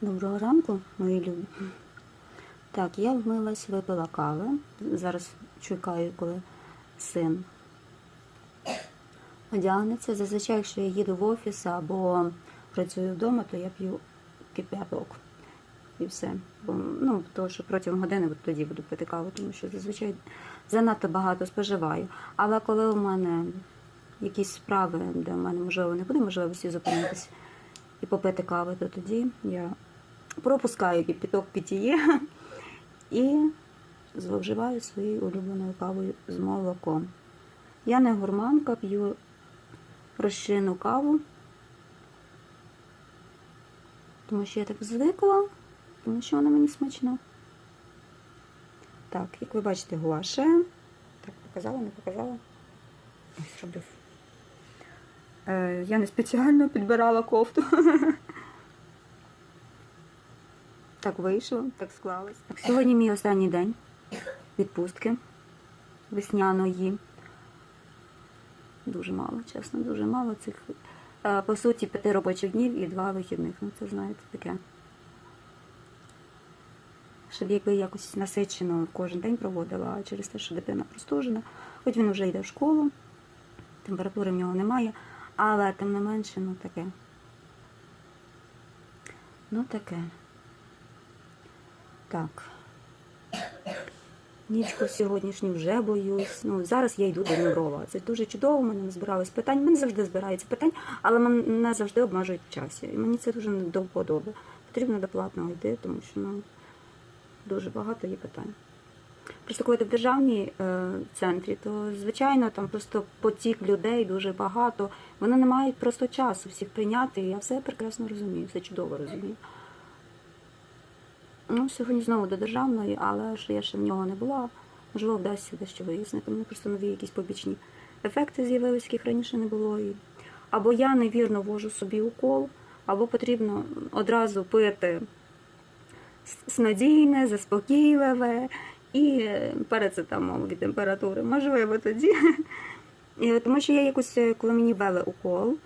Доброго ранку, мої любі. Так, я вмилась, випила кави. Зараз чекаю, коли син одягнеться. Зазвичай, якщо я їду в офіс або працюю вдома, то я п'ю кип'яток. І все. Бо, ну, тому що протягом години от тоді буду пити каву, тому що зазвичай занадто багато споживаю. Але коли у мене якісь справи, де в мене можливо не буде можливості зупинитись і попити кави, то тоді я пропускаю кипяток питіє і зловживаю своєю улюбленою кавою з молоком. Я не гурманка, п'ю розчинну каву, тому що я так звикла, тому що вона мені смачна. Так, як ви бачите, гуаше. Так, показала, не показала. Ось зробив. Е, я не спеціально підбирала кофту. Так вийшло, так склалось. Сьогодні мій останній день відпустки весняної. Дуже мало, чесно, дуже мало цих. е, По суті, п'яти робочих днів і два вихідних. Ну, це знаєте таке. Щоб якби якось насичено кожен день проводила, а через те, що дитина простужена, хоч він вже йде в школу, температури в нього немає, але тим не менше, ну таке. Ну таке. Так. Нічку сьогоднішню вже боюсь. Ну, зараз я йду до невролога. Це дуже чудово, в мене не збиралось питань. Мене завжди збирається питань, але мене завжди обмежують в часі. І мені це дуже до вподоби. Потрібно до платного йти, тому що ну, дуже багато є питань. Просто коли ти в державній е, центрі, то звичайно там просто потік людей дуже багато. Вони не мають просто часу всіх прийняти. І я все прекрасно розумію, все чудово розумію. Ну, сьогодні знову до державної, але ж я ще в нього не була. Можливо, вдасться дещо вияснити. У мене просто нові якісь побічні ефекти з'явилися, яких раніше не було. Або я невірно ввожу собі укол, або потрібно одразу пити снодійне, заспокійливе і е, парацетамол від температури. Можливо, тоді. Тому що я якось, е, коли мені ввели укол,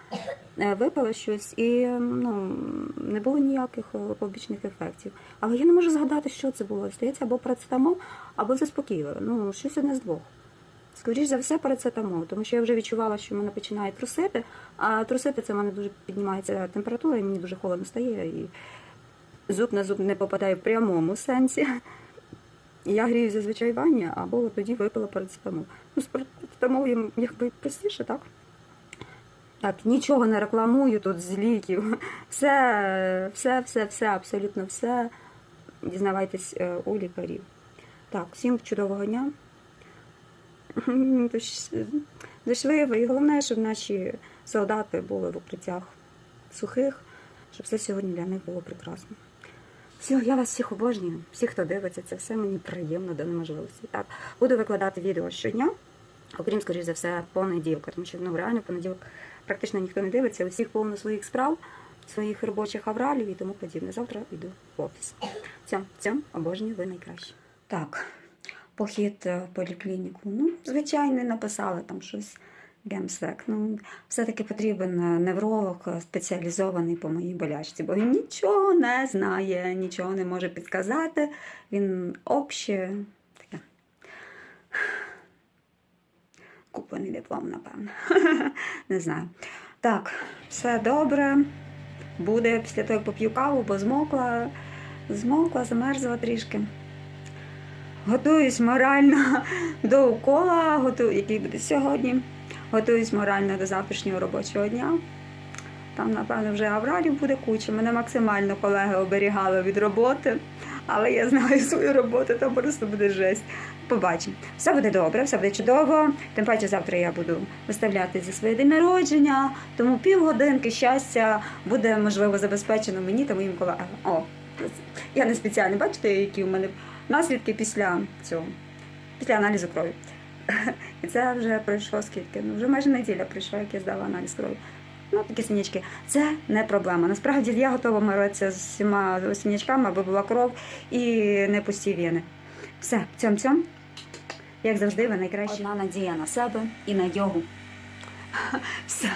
е, випила щось і ну, не було ніяких е, побічних ефектів. Але я не можу згадати, що це було. Здається, або парацетамол, або заспокійливе. Ну, щось одне з двох. Скоріше за все, парацетамол, тому що я вже відчувала, що мене починає трусити, а трусити це в мене дуже піднімається температура, і мені дуже холодно стає, і зуб на зуб не попадає в прямому сенсі. Я грію зазвичай ванні, або тоді випила парацетамол. Ну, з парацетамолом якби простіше, так? Так, нічого не рекламую тут з ліків. Все, все, все, все, абсолютно все. Дізнавайтесь е, у лікарів. Так, всім чудового дня. Ви. І головне, щоб наші солдати були в укриттях сухих, щоб все сьогодні для них було прекрасно. Все, я вас всіх обожнюю, всіх, хто дивиться, це все мені приємно до неможливості. Так, буду викладати відео щодня, окрім, скоріш за все, понеділка, тому що ну, реально понеділок практично ніхто не дивиться, у всіх повно своїх справ, своїх робочих авралів і тому подібне. Завтра йду в офіс. Цьом, цьом, обожнюю, ви найкраще. Так, похід в поліклініку. Ну, звичайно, написали там щось. Гемсек. Ну, все-таки потрібен е, невролог е, спеціалізований по моїй болячці, бо він нічого не знає, нічого не може підказати. Він обще таке. Куплений диплом, напевно. Не знаю. Так, все добре. Буде після того, як поп'ю каву, бо змокла, змокла, замерзла трішки. Готуюсь морально до укола, готую, який буде сьогодні. Готуюсь морально до завтрашнього робочого дня. Там, напевно, вже авралів буде куча. Мене максимально колеги оберігали від роботи, але я знаю свою роботу, то просто буде жесть. Побачимо. Все буде добре, все буде чудово. Тим паче завтра я буду виставляти за своє день народження, тому півгодинки щастя буде можливо забезпечено мені та моїм колегам. О, я не спеціально бачите, які у мене наслідки після цього, після аналізу крові. І це вже пройшло скільки? Ну, вже майже неділя пройшла, як я здала аналіз крові. Ну, такі синячки. Це не проблема. Насправді я готова миритися з всіма синячками, аби була кров і не пусті віни. Все, цьом цьом. Як завжди, ви найкраще. Одна надія на себе і на йогу. Все,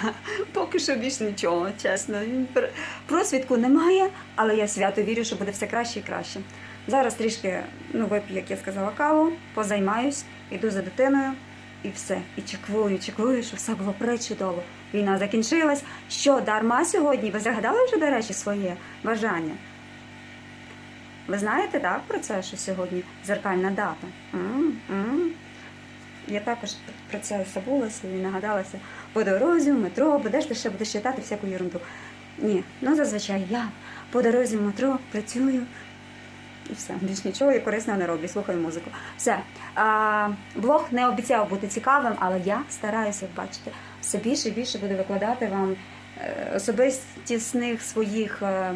поки що більш нічого, чесно. Пр- Просвідку немає, але я свято вірю, що буде все краще і краще. Зараз трішки ну, вип'ю, як я сказала, каву, позаймаюсь, іду за дитиною і все. І чекую, чекую, що все було пречудово. Війна закінчилась. Що дарма сьогодні? Ви загадали вже, до речі, своє бажання? Ви знаєте так про це, що сьогодні зеркальна дата? М, м. Я також про це забулася і нагадалася по дорозі, в метро, бо де ж ти ще будеш читати всяку ерунду. Ні, ну зазвичай я по дорозі в метро працюю і все. Більш нічого я корисного не роблю, слухаю музику. Все. А, блог не обіцяв бути цікавим, але я стараюся, бачите, все більше і більше буду викладати вам е, особистісних своїх. е,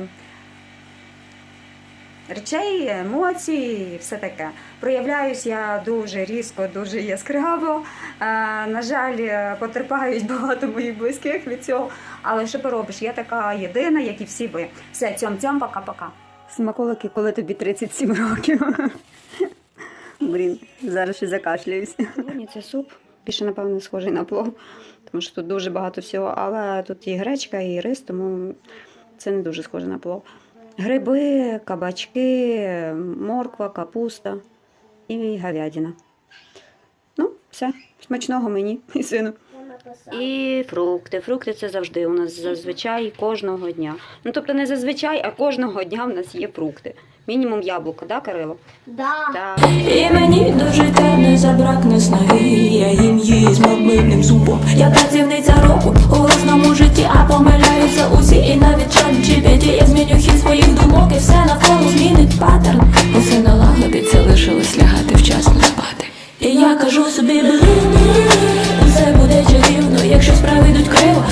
речей, емоцій, і все таке. Проявляюсь я дуже різко, дуже яскраво. Е, на жаль, потерпають багато моїх близьких від цього. Але що поробиш? Я така єдина, як і всі ви. Все, цьом цьом, пока-пока. Смаколики, коли тобі 37 років. Блін, зараз ще закашляюсь. Сьогодні це суп. Більше, напевно, схожий на плов, тому що тут дуже багато всього, але тут і гречка, і рис, тому це не дуже схоже на плов. Гриби, кабачки, морква, капуста і говядина. Ну, все, смачного мені і сину. І фрукти. Фрукти це завжди у нас зазвичай кожного дня. Ну тобто не зазвичай, а кожного дня в нас є фрукти. Мінімум яблуко, да, Кирило? Да. Так. І мені до життя не забракне снаги, я їм її з мабливним зубом. Я працівниця року у різному житті, а помиляються усі, і навіть чат GPT Я зміню хід своїх думок, і все навколо змінить паттерн. Усе налагодиться, лишилось лягати вчасно спати. І я кажу собі, блин, якщо справи йдуть криво,